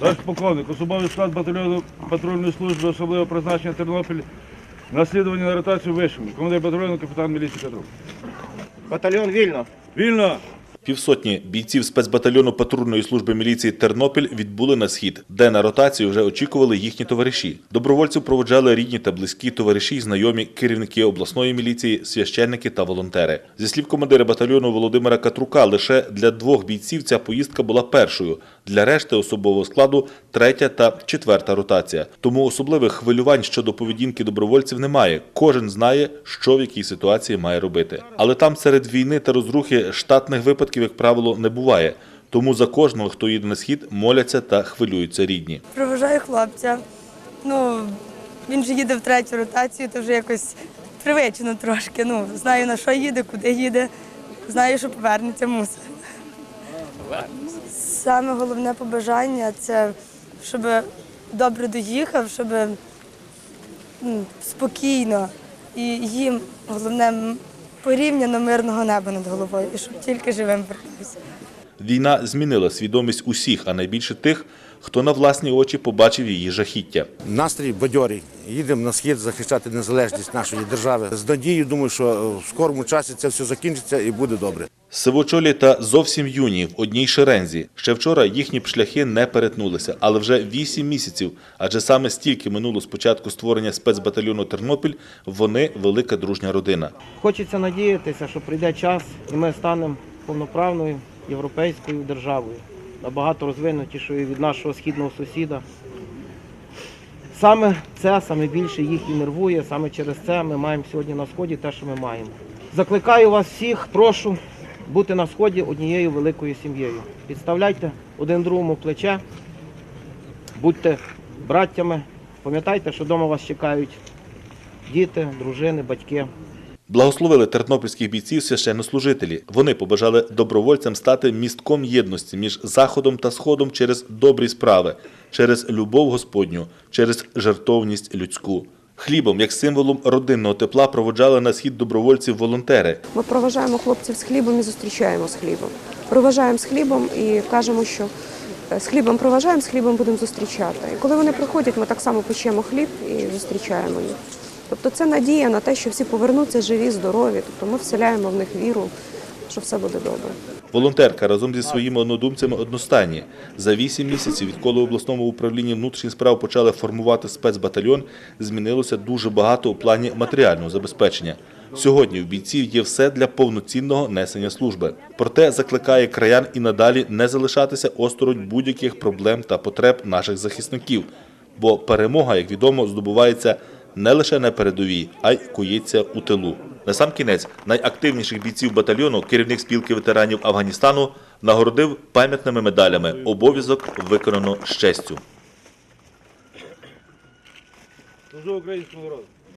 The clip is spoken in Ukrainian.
Товариш полковник, особовий склад батальйону патрульної служби особливого призначення Тернопіль. Наслідування на ротацію вишив. Командир батальйону капітан міліції Петров. Батальйон вільно. Вільно! Півсотні бійців спецбатальйону патрульної служби міліції Тернопіль відбули на схід, де на ротацію вже очікували їхні товариші. Добровольців проводжали рідні та близькі товариші, знайомі керівники обласної міліції, священники та волонтери. Зі слів командира батальйону Володимира Катрука, лише для двох бійців ця поїздка була першою. Для решти особового складу третя та четверта ротація. Тому особливих хвилювань щодо поведінки добровольців немає. Кожен знає, що в якій ситуації має робити. Але там серед війни та розрухи штатних випадків, як правило, не буває. Тому за кожного, хто їде на схід, моляться та хвилюються рідні. Проважаю хлопця. Ну, він же їде в третю ротацію, то вже якось привично трошки. Ну, знаю на що їде, куди їде. Знаю, що повернеться мусить. Саме головне побажання це щоб добре доїхав, щоб спокійно і їм головне порівняно мирного неба над головою, і щоб тільки живим вернувся. Війна змінила свідомість усіх, а найбільше тих, хто на власні очі побачив її жахіття. Настрій бадьорий. Їдемо на схід захищати незалежність нашої держави. З надією думаю, що в скорому часі це все закінчиться і буде добре. Сивочолі та зовсім юні в одній шерензі. Ще вчора їхні шляхи не перетнулися, але вже вісім місяців, адже саме стільки минуло з початку створення спецбатальйону Тернопіль, вони велика дружня родина. Хочеться надіятися, що прийде час, і ми станемо повноправною європейською державою, набагато розвинутішою від нашого східного сусіда. Саме це саме більше їх і нервує, саме через це ми маємо сьогодні на сході те, що ми маємо. Закликаю вас всіх, прошу бути на сході однією великою сім'єю. Підставляйте один другому плече, будьте браттями, пам'ятайте, що вдома вас чекають діти, дружини, батьки. Благословили тернопільських бійців священнослужителі. Вони побажали добровольцям стати містком єдності між заходом та сходом через добрі справи, через любов Господню, через жертовність людську. Хлібом, як символом родинного тепла, проводжали на схід добровольців волонтери. Ми проважаємо хлопців з хлібом і зустрічаємо з хлібом. Проважаємо з хлібом і кажемо, що е, з хлібом проважаємо, з хлібом будемо зустрічати. І коли вони приходять, ми так само печемо хліб і зустрічаємо їх. Тобто це надія на те, що всі повернуться живі, здорові. Тобто ми вселяємо в них віру, що все буде добре. Волонтерка разом зі своїми однодумцями одностайні. За вісім місяців, відколи обласному управлінні внутрішніх справ почали формувати спецбатальйон, змінилося дуже багато у плані матеріального забезпечення. Сьогодні в бійців є все для повноцінного несення служби. Проте закликає краян і надалі не залишатися осторонь будь-яких проблем та потреб наших захисників. Бо перемога, як відомо, здобувається не лише на передовій, а й кується у тилу. На сам кінець найактивніших бійців батальйону керівник спілки ветеранів Афганістану нагородив пам'ятними медалями. Обов'язок виконано з честю. Служу українському народу.